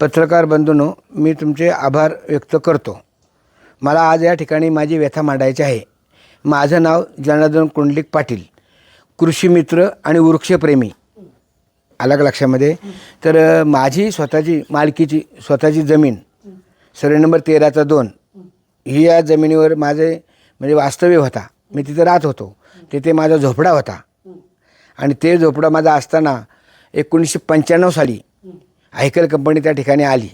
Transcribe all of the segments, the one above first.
पत्रकार बंधूंनो मी तुमचे आभार व्यक्त करतो. मला आज या ठिकाणी माझी व्यथा मांडायची आहे. माझं नाव जनार्दन कुंडलिक पाटील. कृषीमित्र आणि वृक्षप्रेमी. आला का लक्षामध्ये. तर माझी स्वतःची मालकीची स्वतःची जमीन सर्वे नंबर तेराचा दोन ही या जमिनीवर माझे म्हणजे वास्तव्य होता. मी तिथे राहत होतो. तिथे माझा झोपडा होता. आणि ते झोपडा माझा असताना एकोणीसशे पंच्याण्णव साली आयकर कंपनी त्या ठिकाणी आली.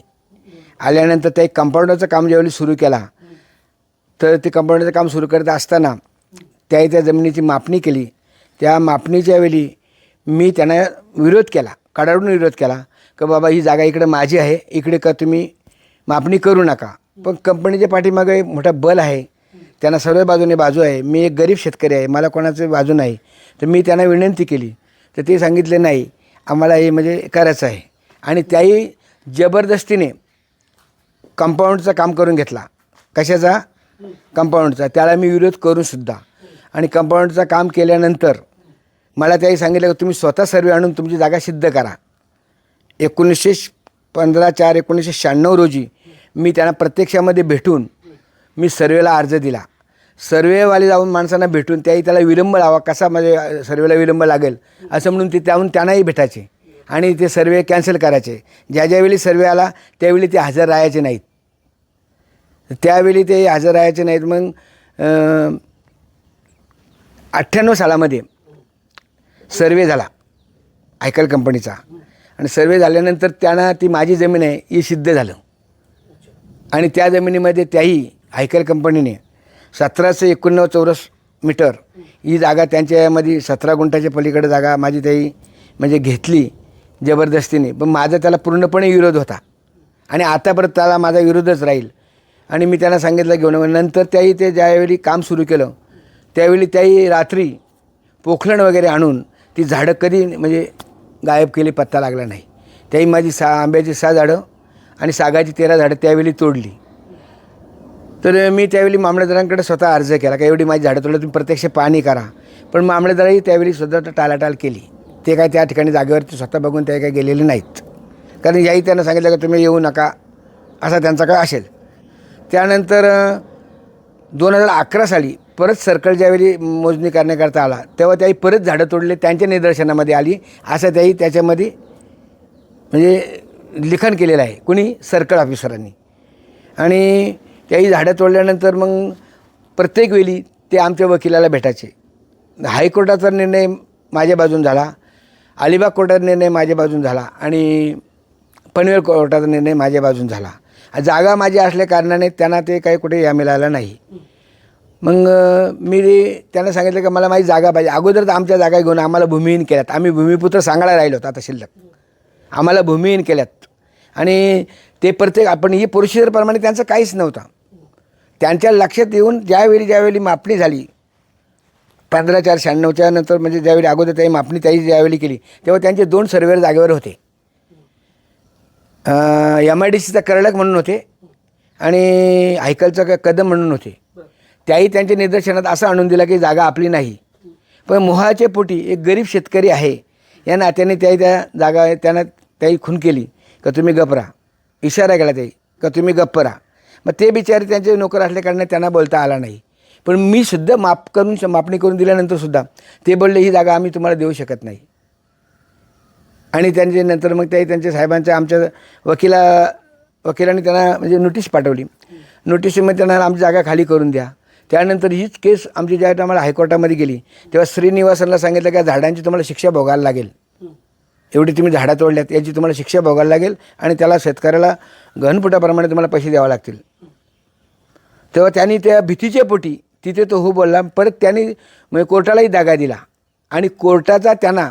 आल्यानंतर त्या कंपाऊंडरचं काम ज्यावेळी सुरू केला तर ते कंपाऊंडरचं काम सुरू करत असताना त्याही त्या जमिनीची मापणी केली. त्या मापणीच्या वेळी मी त्यांना विरोध केला कडाडून विरोध केला का बाबा ही जागा इकडे माझी आहे इकडे का तुम्ही मापणी करू नका. पण कंपनीच्या पाठीमागे मोठा बल आहे त्यांना सर्व बाजूने बाजू आहे मी एक गरीब शेतकरी आहे मला कोणाचं बाजू नाही तर मी त्यांना विनंती केली तर ते सांगितले नाही आम्हाला हे म्हणजे करायचं आहे. आणि त्याही जबरदस्तीने कंपाऊंडचं काम करून घेतला. कशाचा? कंपाऊंडचा. त्याला मी विरोध करूनसुद्धा आणि कंपाऊंडचं काम केल्यानंतर मला त्याही सांगितलं की तुम्ही स्वतः सर्वे आणून तुमची जागा सिद्ध करा. एकोणीसशे पंधरा चार एकोणीसशे शहाण्णव रोजी मी त्यांना प्रत्यक्षामध्ये भेटून मी सर्वेला अर्ज दिला. सर्वेवाले जाऊन माणसांना भेटून त्याही त्याला विलंब लावा. कसा म्हणजे सर्वेला विलंब लागेल असं म्हणून ते त्याहून त्यांनाही भेटायचे. आणि ते सर्वे कॅन्सल करायचे. ज्या ज्यावेळी सर्वे आला त्यावेळी ते हजर राहायचे नाहीत. त्यावेळी ते हजर राहायचे नाहीत मग अठ्ठ्याण्णव सालामध्ये सर्वे झाला आयकल कंपनीचा. आणि सर्वे झाल्यानंतर त्यांना ती माझी जमीन आहे ही सिद्ध झालं. आणि त्या जमिनीमध्ये त्याही आयकल कंपनीने सतराशे एकोणनव्वद चौरस मीटर ही जागा त्यांच्यामध्ये सतरा गुंठाच्या पलीकडे जागा माझी त्याही म्हणजे घेतली. जबरदस्तीने. पण माझा त्याला पूर्णपणे विरोध होता. आणि आतापर्यंत त्याला माझा विरोधच राहील. आणि मी त्यांना सांगितलं घेऊन नंतर त्याही ते ज्यावेळी काम सुरू केलं त्यावेळी त्याही रात्री पोखरण वगैरे आणून ती झाडं कधी म्हणजे गायब केली पत्ता लागला नाही. त्याही माझी सा आंब्याची सहा झाडं आणि सागाची तेरा झाडं त्यावेळी तोडली. तर मी त्यावेळी मामलेदारांकडे स्वतः अर्ज केला का एवढी माझी झाडं तोडलं तुम्ही प्रत्यक्ष पाहणी करा. पण मामलेदारही त्यावेळी स्वतः टालाटाल केली. ते काय त्या ठिकाणी जागेवरती स्वतः बघून ते काही गेलेले नाहीत. कारण याही त्यांना सांगितलं का तुम्ही येऊ नका असा त्यांचा काय असेल. त्यानंतर दोन हजार अकरा साली परत सर्कल ज्यावेळी मोजणी करण्याकरता आला तेव्हा त्याही परत झाडं तोडले त्यांच्या निदर्शनामध्ये आली असं त्याही त्याच्यामध्ये म्हणजे लिखाण केलेलं आहे. कुणी? सर्कल ऑफिसरांनी. आणि त्याही झाडं तोडल्यानंतर मग प्रत्येक वेळी ते आमच्या वकिलाला भेटायचे. हायकोर्टाचा निर्णय माझ्या बाजून झाला. अलिबाग कोर्टाचा निर्णय माझ्या बाजून झाला आणि पनवेल कोर्टाचा निर्णय माझ्या बाजून झाला. जागा माझी असल्या कारणाने त्यांना ते काही कुठे या मिळालं नाही. मग मी त्यांना सांगितलं की मला माझी जागा पाहिजे. अगोदर तर आमच्या जागा घेऊन आम्हाला भूमिहीन केल्यात. आम्ही भूमिपुत्र सांगायला राहिलो होतो आता शिल्लक. आम्हाला भूमिहीन केल्यात. आणि ते प्रत्येक आपण ही प्रोसिजरप्रमाणे त्यांचं काहीच नव्हतं. त्यांच्या लक्षात येऊन ज्यावेळी ज्यावेळी मापणी झाली पंधरा चार शहाण्णवच्या नंतर म्हणजे ज्यावेळी अगोदर त्याही मापणी त्याही ज्यावेळी केली तेव्हा त्यांचे दोन सर्वेअर जागेवर होते. एम आय डी सीचा करडक म्हणून होते आणि हायकलचा कदम म्हणून होते. त्याही त्यांच्या निदर्शनात असं आणून दिलं की जागा आपली नाही. पण मोहाच्या पोटी एक गरीब शेतकरी आहे या नात्याने त्याही त्या जागा त्यांना त्याही खून केली. का तुम्ही गपरा इशारा केला त्याही. का तुम्ही गप्प मग ते बिचारे त्यांचे नोकर असल्याकारणाने त्यांना बोलता आला नाही. पण मी सुद्धा माप करून मापणी करून दिल्यानंतर सुद्धा ते बोलले ही जागा आम्ही तुम्हाला देऊ शकत नाही. आणि त्यांचे नंतर मग ते त्यांच्या साहेबांच्या आमच्या वकिला वकिलांनी त्यांना म्हणजे नोटीस पाठवली. नोटीसमध्ये त्यांना आमची जागा खाली करून द्या. त्यानंतर हीच केस आमची ज्या आम्हाला हायकोर्टामध्ये गेली तेव्हा श्रीनिवासांना सांगितलं की झाडांची तुम्हाला शिक्षा भोगायला लागेल. एवढी तुम्ही झाडं तोडल्यात याची तुम्हाला शिक्षा भोगायला लागेल आणि त्याला शेतकऱ्याला घनफुटाप्रमाणे तुम्हाला पैसे द्यावे लागतील. तेव्हा त्यांनी त्या भीतीच्या पोटी तिथे तो हो बोलला परत त्यांनी म्हणजे कोर्टालाही दागा दिला. आणि कोर्टाचा त्यांना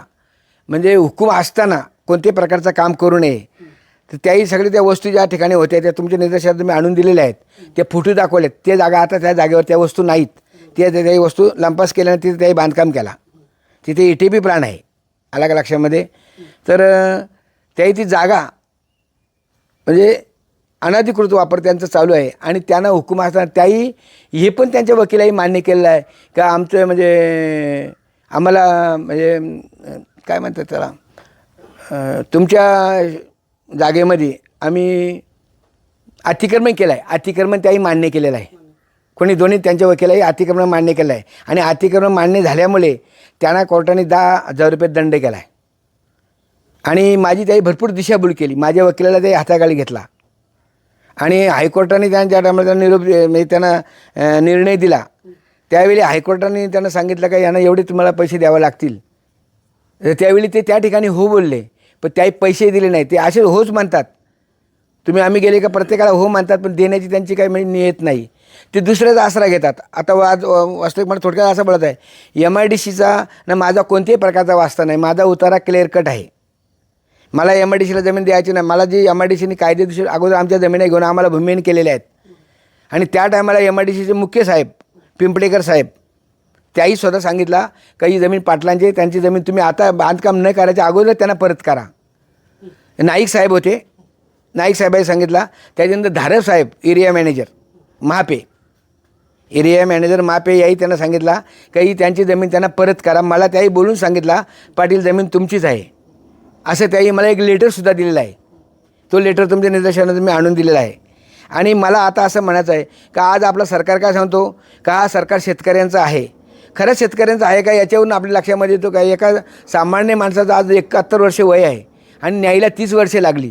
म्हणजे हुकूम असताना कोणत्याही प्रकारचं काम करू नये. तर त्याही सगळ्या त्या वस्तू ज्या ठिकाणी होत्या त्या तुमच्या निदर्शनात तुम्ही आणून दिलेल्या आहेत. त्या फुटू दाखवल्यात ते जागा आता त्या जागेवर त्या वस्तू नाहीत. त्या त्याही वस्तू लंपास केल्यानं तिथे त्याही बांधकाम केला. तिथे इटे टी पी आहे आला का लक्षामध्ये. तर त्याही ती जागा म्हणजे अनधिकृत वापर त्यांचा चालू आहे. आणि त्यांना हुकूम असताना त्याही हे पण त्यांच्या वकिलाही मान्य केलेलं आहे का आमचं म्हणजे आम्हाला म्हणजे काय म्हणतात त्याला तुमच्या जागेमध्ये आम्ही अतिक्रमण केलं आहे अतिक्रमण त्याही मान्य केलेलं आहे. कोणी दोन्ही त्यांच्या वकिलाही अतिक्रमण मान्य केलं आहे आणि अतिक्रमण मान्य झाल्यामुळे त्यांना कोर्टाने दहा हजार रुपये दंड केला आहे आणि माझी त्याही भरपूर दिशाभूल केली. माझ्या वकिलाला त्याही हाताखाली घेतला. आणि हायकोर्टाने त्यांच्या टायमाला निरोप म्हणजे त्यांना निर्णय दिला त्यावेळी हायकोर्टाने त्यांना सांगितलं का यांना एवढे तुम्हाला पैसे द्यावे लागतील. त्यावेळी ते त्या ठिकाणी हो बोलले पण त्याही पैसे दिले नाही ते असे होच म्हणतात. तुम्ही आम्ही गेले का प्रत्येकाला हो मानतात पण देण्याची त्यांची काही म्हणजे नियत नाही. ते दुसऱ्याचा आसरा घेतात. आता आज वास्तविक मला थोडक्यात असं बोलत आहे. एम आय डी सीचा ना माझा कोणत्याही प्रकारचा वास्ता नाही. माझा उतारा क्लिअर कट आहे. मला एम आय डी सीला जमीन द्यायची नाही. मला जी एम आय डी सीने कायदेशीर अगोदर आमच्या जमिनी घेऊन आम्हाला भूमिहीन केलेल्या आहेत. आणि त्या टायमाला एम आय डी सीचे मुख्य साहेब पिंपळेकर साहेब त्याही स्वतः सांगितला का ही जमीन पाटलांची त्यांची जमीन तुम्ही आता बांधकाम न करायच्या अगोदर त्यांना परत करा. नाईक साहेब होते. नाईक साहेबांनी सांगितला त्याच्यानंतर धारव साहेब area manager Mahape area manager Mahape याही त्यांना सांगितला का ही त्यांची जमीन त्यांना परत करा. मला त्याही बोलून सांगितला पाटील जमीन तुमचीच आहे. असं त्याही मला एक लेटरसुद्धा दिलेला आहे. तो लेटर तुमच्या निदर्शनात मी आणून दिलेला आहे. आणि मला आता असं म्हणायचं आहे का आज आपलं सरकार काय सांगतो? का हा सरकार शेतकऱ्यांचं आहे? खरंच शेतकऱ्यांचं आहे का? याच्यावरून आपल्या लक्षामध्ये येतो का? एका सामान्य माणसाचं आज एकाहत्तर वर्ष वय आहे आणि न्यायला तीस वर्षे लागली.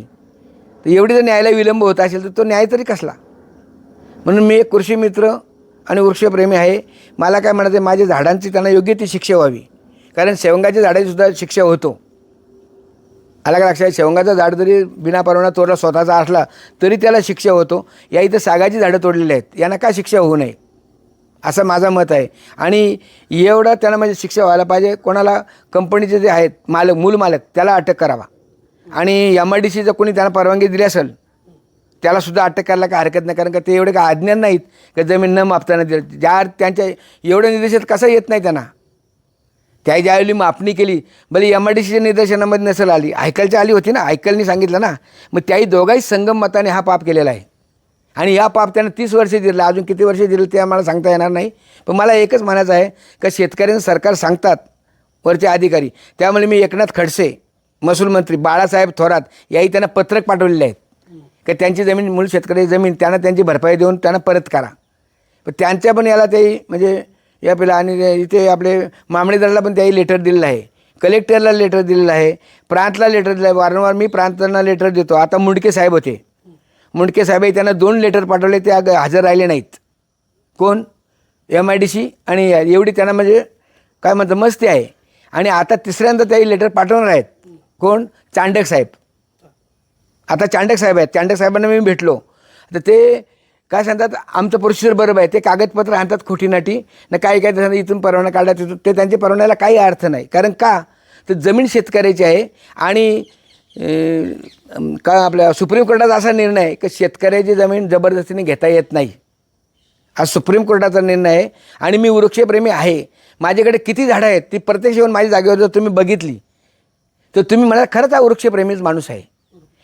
तर एवढी जर न्यायला विलंब होत असेल तर तो न्याय तरी कसला? म्हणून मी एक कृषी मित्र आणि वृक्षप्रेमी आहे. मला काय म्हणायचं आहे माझ्या झाडांची त्यांना योग्य ती शिक्षा व्हावी. कारण शेवंगाच्या झाडाचीसुद्धा शिक्षा होतो. आला का लक्षात शेवंगाचं झाड जरी बिना परवाना तोडला स्वतःचा असला तरी त्याला शिक्षा होतो. या इथं सागाची झाडं तोडलेली आहेत. यांना का शिक्षा होऊ नये? असं माझं मत आहे. आणि एवढं त्यांना म्हणजे शिक्षा व्हायला पाहिजे. कोणाला कंपनीचे जे आहेत मालक मूल मालक त्याला अटक करावा. आणि एम आय डी सी जर कोणी त्यांना परवानगी दिली असेल त्यालासुद्धा अटक करायला काय हरकत नाही. कारण का ते एवढे काय आज्ञा नाहीत? का जमीन न मापताना दिलं? ज्या त्यांच्या एवढ्या निर्देशात कसं येत नाही त्यांना? त्या ज्यावेळी मापणी केली भले एम आर डी सीच्या निदर्शनामध्ये नसेल आली आयकलच्या आली होती ना आयकलनी सांगितलं ना मग त्याही दोघाही संगम मताने हा पाप केलेला आहे. आणि या पाप त्यानं तीस वर्षे दिलं अजून किती वर्षे दिलं ते आम्हाला सांगता येणार नाही. पण मला एकच म्हणायचं आहे का शेतकऱ्यांना सरकार सांगतात वरचे अधिकारी. त्यामुळे मी एकनाथ खडसे महसूल मंत्री बाळासाहेब थोरात याही त्यांना पत्रक पाठवलेले आहेत. का त्यांची जमीन मूळ शेतकरी जमीन त्यांना त्यांची भरपाई देऊन त्यांना परत करा. पण त्यांच्या पण याला ते म्हणजे या पहिला आणि इथे आपले मामणीदाराला पण त्याही लेटर दिलेलं आहे. कलेक्टरला लेटर दिलेलं आहे. प्रांतला लेटर दिलं आहे. वारंवार मी प्रांतांना लेटर देतो. आता मुंडके साहेब होते. मुंडके साहेब त्यांना दोन लेटर पाठवले ते हजर राहिले नाहीत. कोण? एम आय डी सी आणि एवढी त्यांना म्हणजे काय म्हणतं मस्ती आहे. आणि आता तिसऱ्यांदा त्याही लेटर पाठवणार आहेत. कोण? चांडक साहेब. आता चांडक साहेब आहेत. चांडक साहेबांना मी भेटलो. तर ते काय सांगतात आमचं प्रोसिजर बरोबर आहे. ते कागदपत्र आणतात खोटीनाटी. ना काही काय सांगतात इथून परवाना काढला तिथून ते त्यांच्या परवान्याला काही अर्थ नाही. कारण का? तर जमीन शेतकऱ्याची आहे आणि का आपल्या सुप्रीम कोर्टाचा असा निर्णय आहे की शेतकऱ्याची जमीन जबरदस्तीने घेता येत नाही. हा सुप्रीम कोर्टाचा निर्णय आहे आणि मी वृक्षप्रेमी आहे. माझ्याकडे किती झाडं आहेत ती प्रत्यक्ष येऊन माझ्या जागेवर जर तुम्ही बघितली तर तुम्ही मला खरंच हा वृक्षप्रेमीच माणूस आहे.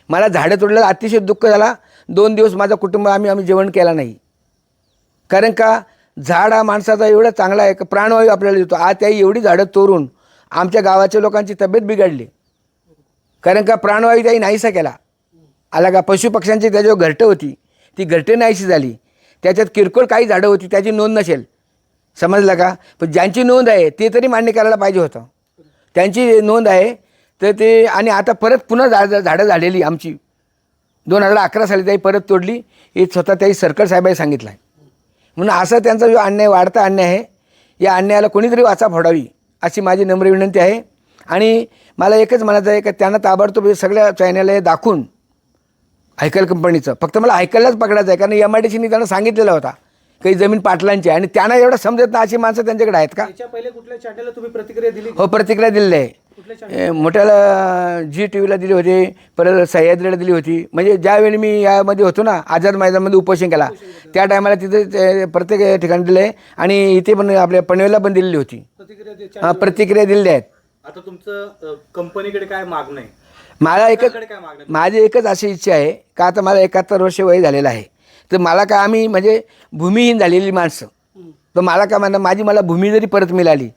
मला झाडं तोडल्याला अतिशय दुःख झाला दोन दिवस माझं कुटुंब आम्ही आम्ही जेवण केला नाही. कारण का झाड हा माणसाचा एवढा चांगला आहे का प्राणवायू आपल्याला देतो. आज त्याही एवढी झाडं तोरून आमच्या गावाच्या लोकांची तब्येत बिघडली. कारण का प्राणवायू त्याही नाहीसा केला. आला का पशुपक्ष्यांची त्याच्यावर घरटं होती. ती घरटे नाहीशी झाली. त्याच्यात किरकोळ काही झाडं होती त्याची नोंद नसेल. समजलं का? पण ज्यांची नोंद आहे ते तरी मान्य करायला पाहिजे होतं. त्यांची नोंद आहे तर ते आणि आता परत पुन्हा झाड झाडं झालेली आमची. दोन हजार अकरा साली त्याही परत तोडली. हे स्वतः त्याही सरकार साहेबांनी सांगितलं आहे म्हणून असा त्यांचा जो अन्याय वाढता अन्याय आहे या अन्यायाला कोणीतरी वाचा फोडावी अशी माझी नम्र विनंती आहे. आणि मला एकच म्हणायचं आहे का त्यांना ताबडतोब हे सगळ्या चॅनल दाखवून हायकल कंपनीचं. फक्त मला हायकललाच पकडायचं आहे कारण एम आय डी सीनी त्यांना सांगितलेला होता काही जमीन पाटलांची आहे. आणि त्यांना एवढं समजत नाही अशी माणसं त्यांच्याकडे आहेत का? पहिले कुठल्या चॅनलला तुम्ही प्रतिक्रिया दिली? हो प्रतिक्रिया दिलेली आहे. मोठ्याला जी टी व्हीला दिली होती परत सह्याद्रीला दिली होती. म्हणजे ज्यावेळी मी यामध्ये होतो ना आझाद मैदानामध्ये उपोषण केला त्या टायमाला तिथे ते प्रत्येक ठिकाणी दिलं आहे आणि इथे पण आपल्या पनवेलला पण दिलेली होती. हा, प्रतिक्रिया दिलेल्या आहेत. आता तुमचं कंपनीकडे काय मागणं आहे? मला एकच? माझी एकच अशी इच्छा आहे का आता मला एकाहत्तर वर्ष वय झालेलं आहे. तर मला काय आम्ही म्हणजे भूमिहीन झालेली माणसं. तर मला काय म्हणणं माझी मला भूमी जरी परत मिळाली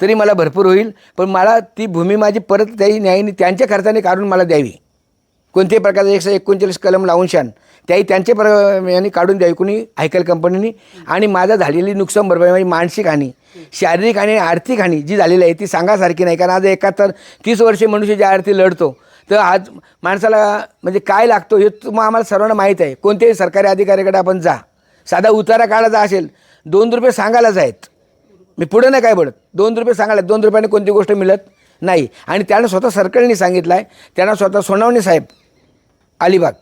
तरी मला भरपूर होईल. पण मला ती भूमी माझी परत त्याही न्यायनी त्यांच्या खर्चाने काढून मला द्यावी. कोणत्याही प्रकारचं एकशे एकोणचाळीस कलम लावून शान. त्याही त्यांचे प्र यांनी काढून द्यावी. कुणी? हायकल कंपनीने आणि माझा झालेली नुकसान भरपाई म्हणजे मानसिक हानी शारीरिक आणि आर्थिक हानी जी झालेली आहे ती सांगासारखी नाही. कारण आज एकाहत्तर तीस वर्षे मनुष्य ज्या आरती लढतो तर आज माणसाला म्हणजे काय लागतो हे तुम्हा आम्हाला सर्वांना माहीत आहे. कोणत्याही सरकारी अधिकाऱ्याकडे आपण जा. साधा उतारा काढायचा असेल दोन रुपये सांगायलाच आहेत. मी पुढे नाही काय बोलत. दोन रुपये सांगायला दोन रुपयाने कोणती गोष्ट मिळत नाही. आणि त्यानं स्वतः सर्कलनी सांगितलं आहे त्यांना स्वतः सोनावणे साहेब अलिबाग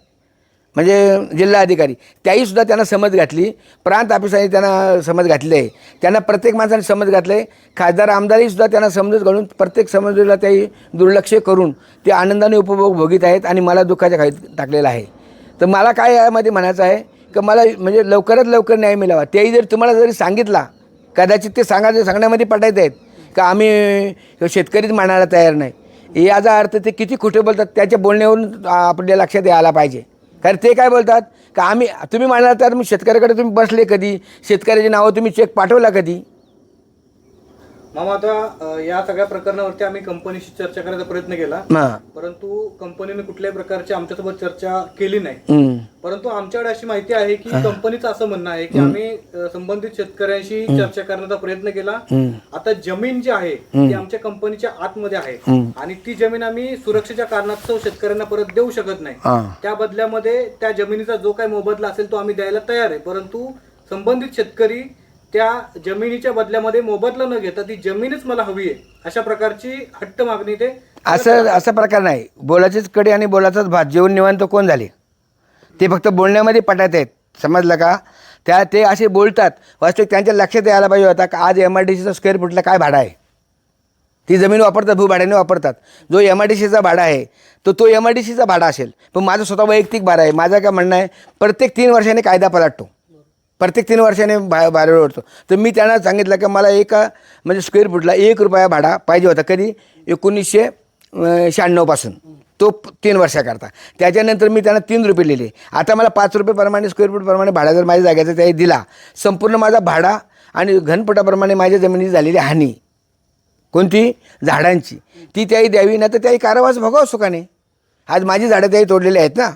म्हणजे जिल्हा अधिकारी त्याही सुद्धा त्यांना समज घातली. प्रांत ऑफिसांनी त्यांना समज घातली आहे त्यांना प्रत्येक माणसाने समज घातलं आहे खासदार आमदारही सुद्धा त्यांना समजत घालून प्रत्येक समजला त्याही दुर्लक्ष करून ते आनंदाने उपभोग भोगीत आहेत आणि मला दुःखाच्या खाईत टाकलेलं आहे. तर मला काय यामध्ये म्हणायचं आहे? की मला म्हणजे लवकरात लवकर न्याय मिळावा. तेही जर तुम्हाला जरी सांगितला कदाचित ते सांगायचं सांगण्यामध्ये पटायत आहेत. का आम्ही शेतकरीच मानायला तयार नाही. याचा अर्थ ते किती खोटे बोलतात त्याच्या बोलण्यावरून आपल्या लक्षात यायला पाहिजे. कारण ते काय बोलतात का आम्ही तुम्ही म्हणाला तर मी शेतकऱ्याकडे तुम्ही बसले कधी? शेतकऱ्याची नावं तुम्ही चेक पाठवला कधी? मामा आता या सगळ्या प्रकरणावरती आम्ही कंपनीशी चर्चा करायचा प्रयत्न केला. परंतु कंपनीने कुठल्याही प्रकारची आमच्यासोबत चर्चा केली नाही. परंतु आमच्याकडे अशी माहिती आहे की कंपनीचं असं म्हणणं आहे की आम्ही संबंधित शेतकऱ्यांशी चर्चा करण्याचा प्रयत्न केला. आता जमीन जी आहे ती आमच्या कंपनीच्या आतमध्ये आहे. आणि ती जमीन आम्ही सुरक्षेच्या कारणास्तव शेतकऱ्यांना परत देऊ शकत नाही. त्या बदल्यामध्ये त्या जमिनीचा जो काही मोबदला असेल तो आम्ही द्यायला तयार आहे. परंतु संबंधित शेतकरी त्या जमिनीच्या बदल्यामध्ये मोबदला न घेता ती जमीनच मला हवी आहे. अशा प्रकारची हट्ट मागणी ते असं असा प्रकार नाही. बोलाचीच कडी आणि बोलाचाच भात. जेवण निवांत कोण झाले? ते फक्त बोलण्यामध्ये पटायत आहेत. समजलं का? त्या ते असे बोलतात. वास्तविक त्यांच्या लक्षात यायला पाहिजे होता का आज एम आय डी सीचा स्क्वेअर फुटला काय भाडा आहे? ती जमीन वापरतात भूभाड्याने वापरतात. जो एम आय डी सीचा भाडा आहे तो तो एम आय डी सीचा भाडा असेल. पण माझं स्वतः वैयक्तिक भाडा आहे. माझं काय म्हणणं आहे? प्रत्येक तीन वर्षाने कायदा पलाटतो. प्रत्येक तीन वर्षाने बा बाहेर ओढतो. तर मी त्यांना सांगितलं की मला एका म्हणजे स्क्वेअर फुटला एक रुपया भाडा पाहिजे होता कधी? एकोणीसशे शहाण्णवपासून तो तीन वर्षाकरता. त्याच्यानंतर मी त्यांना तीन रुपये लिहिले. आता मला पाच रुपयेप्रमाणे स्क्वेअर फूटप्रमाणे भाडा जर माझ्या जागेचा त्याही दिला संपूर्ण माझा भाडा आणि घनपटाप्रमाणे माझ्या जमिनीची झालेली हानी कोणती? झाडांची. ती त्याही द्यावी ना तर त्याही कारवास भोगाव सुखाने. आज माझी झाडं त्याही तोडलेली आहेत ना?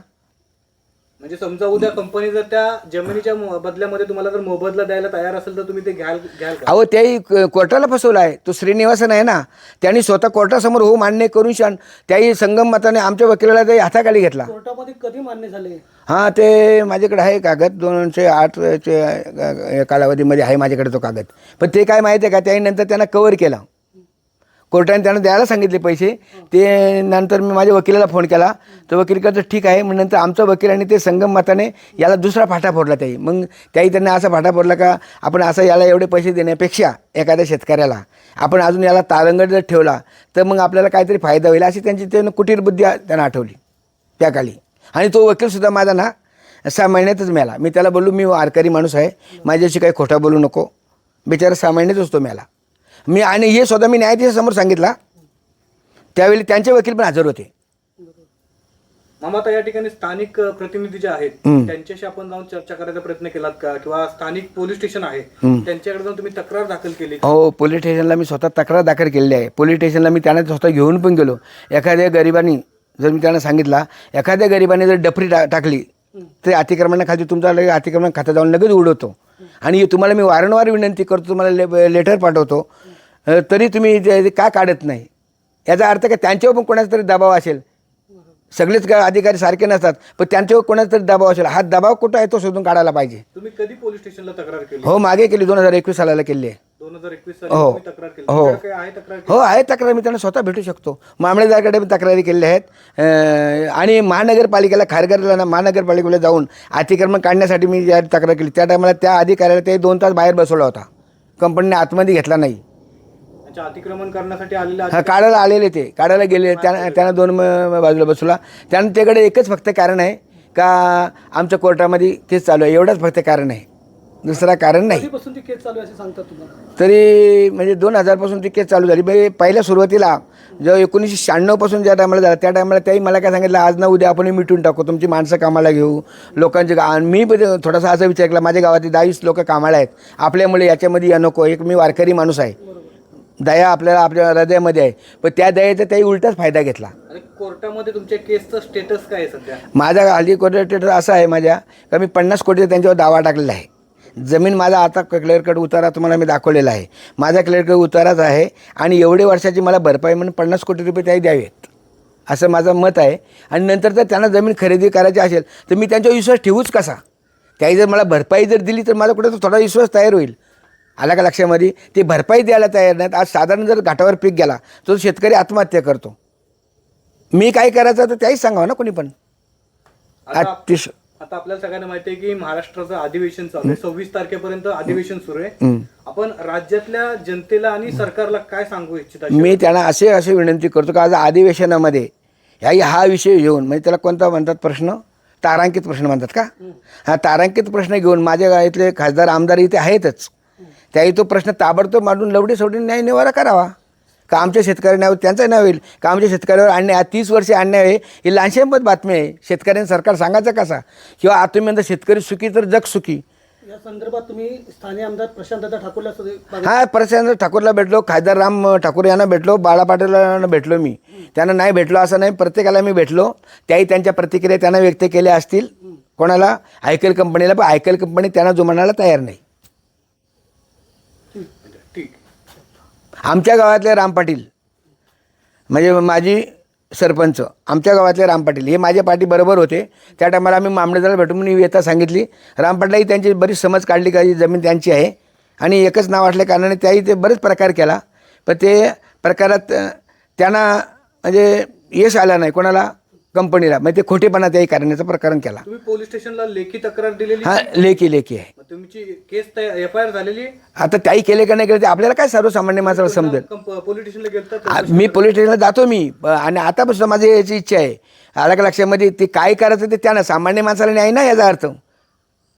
म्हणजे समजा उद्या कंपनी जर त्या जमिनीच्या मो- बदल्यामध्ये तुम्हाला जर मोबदला द्यायला तयार असेल तर तुम्ही ते घ्याल घ्याल का? अहो त्याही क- कोर्टाला फसवला आहे तो श्रीनिवासन आहे ना. त्यांनी स्वतः कोर्टासमोर हो मान्य करून शान त्याही संगम मताने आमच्या वकिलाला त्याही हाताखाली घेतला. कोर्टामध्ये कधी मान्य झाले? हां ते माझ्याकडे आहे कागद. दोनशे आठचे कालावधीमध्ये आहे माझ्याकडे तो कागद. पण ते काय माहिती आहे का? त्याही नंतर त्यांना कवर केला. कोर्टाने त्यांना द्यायला सांगितले पैसे. ते नंतर मी माझ्या वकिलाला फोन केला. तर वकील करतो ठीक आहे. मग नंतर आमचा वकील आणि ते संगम माताने याला दुसरा फाटा फोडला त्याही. मग त्याही त्यांना असा फाटा फोडला का आपण असं याला एवढे पैसे देण्यापेक्षा एखाद्या शेतकऱ्याला आपण अजून याला तारंगड जर ठेवला तर मग आपल्याला काहीतरी फायदा होईल. अशी त्यांची त्यानं कुटीर बुद्धी त्यांना आठवली त्या काळी. आणि तो वकीलसुद्धा माझा ना सहा महिन्यातच मिळाला मी त्याला बोललो मी वारकरी माणूस आहे. माझ्याशी काही खोटा बोलू नको. बिचारा सहा महिन्यातच तो मिळाला मी आणि हे स्वतः मी न्यायाधीशासमोर सांगितला. त्यावेळी त्यांचे वकील पण हजर होते. मामा आता या ठिकाणी स्थानिक प्रतिनिधी जे आहेत. त्यांच्याशी आपण जाऊन चर्चा करायचा प्रयत्न केलात का? किंवा स्थानिक पोलीस स्टेशन आहे त्यांच्याकडे जाऊन तुम्ही तक्रार दाखल केली? हो पोलीस स्टेशनला मी स्वतः तक्रार दाखल केलेली आहे. पोलीस स्टेशनला मी त्यांना स्वतः घेऊन पण गेलो. एखाद्या गरिबांनी जर मी त्यांना सांगितला एखाद्या गरिबाने जर डफरी टा टाकली तर अतिक्रमणाखाली तुमचा लगेच अतिक्रमण खातं जाऊन लगेच उडवतो. आणि तुम्हाला मी वारंवार विनंती करतो तुम्हाला ले लेटर पाठवतो. तरी तुम्ही ते का काढत नाही? याचा अर्थ का त्यांच्यावर पण कोणाचा तरी दबाव असेल. सगळेच अधिकारी सारखे नसतात पण त्यांच्यावर कोणाचा तरी दबाव असेल. हा दबाव कुठं आहे तो शोधून काढायला पाहिजे. तुम्ही कधी पोलीस स्टेशनला तक्रार केली? हो मागे केली. दोन हजार एकवीस सालाला केली आहे. हो. हो. हो आहे तक्रार. मी त्यांना स्वतः भेटू शकतो. मामलेदारकडे मी तक्रारी केलेल्या आहेत. आणि महानगरपालिकेला खारघरला ना महानगरपालिकेला जाऊन अतिक्रमण काढण्यासाठी मी ज्या तक्रार केली त्या टायमाला त्या अधिकाऱ्याला ते दोन तास बाहेर बसवला होता. कंपनीने आतमध्ये घेतला नाही. अच्छा अतिक्रमण करण्यासाठी हा काढायला आलेले ते. काढायला गेले त्यांना त्यांना दोन म- बाजूला बसवला. त्यानं त्याकडे एकच फक्त कारण आहे का आमच्या कोर्टामध्ये केस चालू आहे. एवढंच फक्त कारण आहे. दुसरा कारण नाही. कधीपासून ती केस चालू आहे असे सांगतात तुम्हाला? तरी म्हणजे दोन हजारपासून ती केस चालू झाली. म्हणजे पहिल्या सुरुवातीला जेव्हा एकोणीसशे शहाण्णवपासून ज्या टायमाला झाला त्या टायमाला त्याही मला काय सांगितलं आज ना उद्या आपण हे मिटून टाकू. तुमची माणसं कामाला घेऊ. लोकांचे गा आणि मी पण थोडासा असा विचार केला माझ्या गावातील दहावीस लोक कामाला आहेत. आपल्यामुळे याच्यामध्ये या नको. एक मी वारकरी माणूस आहे. दया आपल्याला आपल्या हृदयामध्ये आहे. पण त्या दयेचा त्याही उलटाच फायदा घेतला. आणि कोर्टामध्ये तुमच्या केसचं स्टेटस काय आहे सध्या? माझा हल्ली कोर्टेटर असा आहे माझ्या का मी पन्नास कोटीचा त्यांच्यावर दावा टाकलेला आहे. जमीन माझा आता क्लिअर कट उतारा तुम्हाला मी दाखवलेला आहे. माझा क्लिअर कट उताराच आहे आणि एवढे वर्षाची मला भरपाई म्हणून पन्नास कोटी रुपये त्याही द्यावेत. असं माझं मत आहे. आणि नंतर जर त्यांना जमीन खरेदी करायची असेल तर मी त्यांच्यावर विश्वास ठेवूच कसा? त्याही जर मला भरपाई जर दिली तर माझा कुठं थोडा विश्वास तयार होईल. आला का लक्षामध्ये? ते भरपाई द्यायला तयार नाहीत. आज साधारण जर घाटावर पीक गेला तो शेतकरी आत्महत्या करतो. मी काय करायचं तर त्याहीच सांगावं ना कोणी पण. आता आपल्याला सगळ्यांना माहिती आहे की महाराष्ट्राचं अधिवेशन चालू आहे. सव्वीस तारखेपर्यंत अधिवेशन सुरू आहे. आपण राज्यातल्या जनतेला आणि सरकारला काय सांगू इच्छिता मी त्यांना असे असे विनंती करतो का आज अधिवेशनामध्ये ह्या हा विषय घेऊन म्हणजे त्याला कोणता म्हणतात प्रश्न? तारांकित प्रश्न म्हणतात का? हा तारांकित प्रश्न घेऊन माझ्या गावातले खासदार आमदार इथे आहेतच. त्याही तो प्रश्न ताबडतोब मांडून लवडी सोडून न्याय निवारा करावा. का आमच्या शेतकऱ्यांवर त्यांचं नाव होईल. का आमच्या शेतकऱ्यावर अन्याय तीस वर्षे अन्याय आहे? ही लहानशेपत बातमी आहे. शेतकऱ्यांनी सरकार सांगायचं कसा? किंवा आता तुम्ही म्हणता शेतकरी सुखी तर जग सुखी. या संदर्भात तुम्ही स्थानिक आमदार प्रशांतदा ठाकूरला हा प्रशांत ठाकूरला भेटलो खासदार राम ठाकूर यांना भेटलो बाळा भेटलो मी. त्यांना नाही भेटलो असं नाही प्रत्येकाला मी भेटलो. त्याही त्यांच्या प्रतिक्रिया त्यांना व्यक्त केल्या असतील. कोणाला? आयकल कंपनीला पण आयकल कंपनी त्यांना जुमानाला तयार नाही ठीक आमच्या गावातले राम पाटील. म्हणजे माझी सरपंच. आमच्या गावातले राम पाटील. हे माझ्या पाठी बरोबर होते. त्या टायमाला आम्ही मामलेदाराला भेटून मी येता सांगितली. राम पाटलाही त्यांची बरीच समज काढली का जमीन त्यांची आहे. आणि एकच नाव असल्या कारणाने त्याही ते बरेच प्रकार केला. पण ते प्रकारात त्यांना म्हणजे यश आलं नाही. कोणाला? कंपनीला. म्हणजे ते खोटेपणा त्याही करण्याचं प्रकरण केला. तुम्ही पोलीस स्टेशनला लेखी तक्रार दिलेली? हा लेखी लेखी आहे. मग तुमची केस एफ आय आर झालेली आहे? आता त्याही केले का नाही केले ते आपल्याला काय सर्वसामान्य माणसाला समजेल? कंप- पोलीस स्टेशनला गेलता आ- मी पोलीस स्टेशनला जातो मी. प- आणि आतापासून माझी याची इच्छा आहे. आलं का लक्षामध्ये ते काय करायचं ते त्यानं सामान्य माणसाला नाही ना याचा अर्थ.